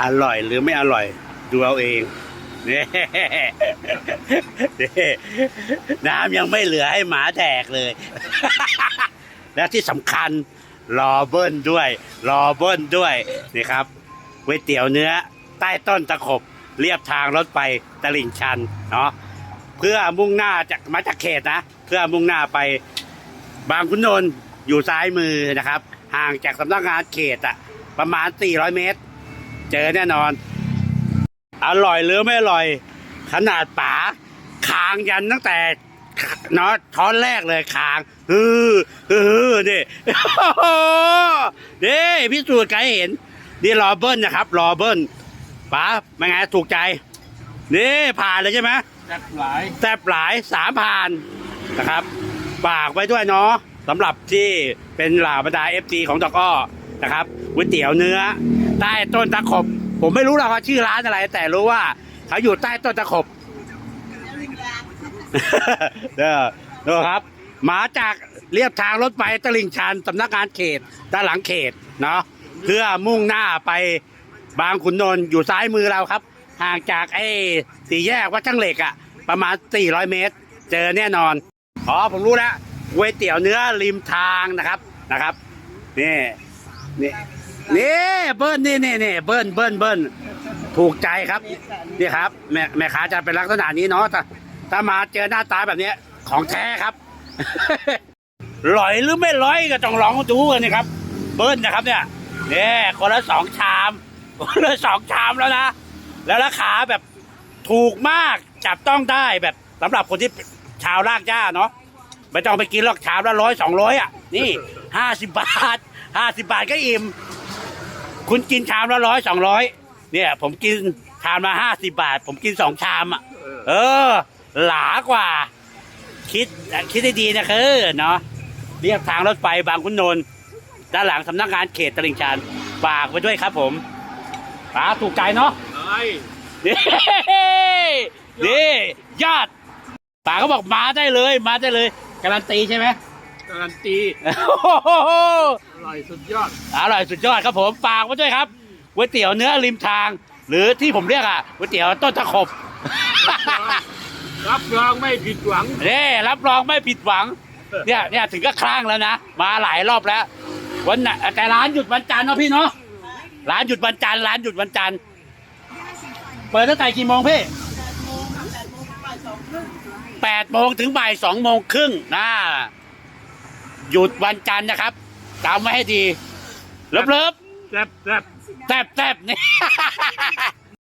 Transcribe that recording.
อร่อยหรือไม่อร่อย ดูเอาเองนี่นี่น้ำยังไม่เหลือให้หมาแดกเลย และที่สำคัญรอเบิ้ลด้วยรอเบิ้ลด้วยนี่ครับก๋วยเตี๋ยวเนื้อ ใต้ต้นตะขบ เรียบทางรถไปตลิ่งชันเนาะเพื่อมุ่งหน้าจากมาจากเขตนะ เพื่อมุ่งหน้าไปบางขุนนนท์อยู่ซ้ายมือนะครับ ห่างจากสำนักงานเขตอะประมาณ 400 เมตร เจอแน่นอน อร่อยหรือไม่อร่อย ขนาดป๋าคางยันตั้งแต่เนาะช้อนแรกเลยคางฮือฮือนี่นี่พิสูจน์ใครเห็น นี่รอเบิ้ลนะครับ รอเบิ้ลป๋าเป็นไงถูกใจ นี่ผ่านเลยใช่ไหมแซ่บหลายแซ่บหลายสามผ่านนะครับฝากไว้ด้วยเนาะสำหรับที่เป็นเหล่าบรรดาเอฟซีของตะกร้อ นะครับก๋วยเตี๋ยวเนื้อ ใต้ต้นตะขบ ผมไม่รู้หรอกว่าชื่อร้านอะไร แต่รู้ว่าเขาอยู่ใต้ต้นตะขบเด้อเด้อครับ มาจากเรียบทางรถไฟตลิ่งชันสำนักงานเขตด้านหลังเขตเนาะเพื่อมุ่งหน้าไปบางขุนนนท์อยู่ซ้ายมือเราครับ ห่างจากไอ้สี่แยกวัดช่างเหล็กอะประมาณ 400 เมตร เจอแน่นอนอ๋อผมรู้แล้วก๋วยเตี๋ยวเนื้อริมทางนะครับนะครับนี่ นี่นี่เบิ้ลนี่นี่นี่เบิ้ลเบิ้ลเบิ้ลถูกใจครับนี่ครับแม่แม่ค้าจะเป็นลักษณะนี้เนาะถ้าถ้ามาเจอหน้าตาแบบเนี้ย ของแท้ครับลอยหรือไม่ลอยก็ต้องลองดูกันนะครับ เบิ้ลนะครับเนี่ยเนี่ยคนละสองชามคนละสองชามแล้วนะแล้วราคาแบบถูกมากจับต้องได้แบบสำหรับคนที่ชาวลากหญ้าเนาะไม่ต้องไปกินหรอกชามละร้อยสองร้อยอะนี่ ห้าสิบบาทห้าสิบาทก็อิ่ม คุณกินชามละร้อยสองร้อยเนี่ย ผมกินชามละห้าสิบาท ผมกินสองชามอะ เออ หลากว่า คิดคิดให้ดีนะคือเนาะเรียบทางรถไฟบางขุนนนท์ด้านหลังสำนักงานเขตตลิ่งชันฝากไว้ด้วยครับผมป๋าถูกใจเนาะไอ้นี่นี่ยอดป๋าก็บอกมาได้เลย มาได้เลย การันตีใช่ไหม การันตีโอ้โหอร่อยสุดยอด อร่อยสุดยอดครับผมฝากไว้ด้วยครับก๋วยเตี๋ยวเนื้อริมทาง หรือที่ผมเรียกอะก๋วยเตี๋ยวต้นตะขบรับรองไม่ผิดหวังเน่รับรองไม่ผิดหวัง เนี่ยเนี่ยถึงก็คลั่งแล้วนะ มาหลายรอบแล้ว วันน่ะแต่ร้านหยุดวันจันทร์เนาะพี่เนาะร้านหยุดวันจันทร์ร้านหยุดวันจันทร์เปิดตั้งแต่กี่โมงพี่แปดโมงถึงบ่ายสองโมงครึ่งนะ หยุดวันจันทร์นะครับจำไว้ให้ดีเลิฟเลิฟแซ่บแซ่บแทบแทบนี่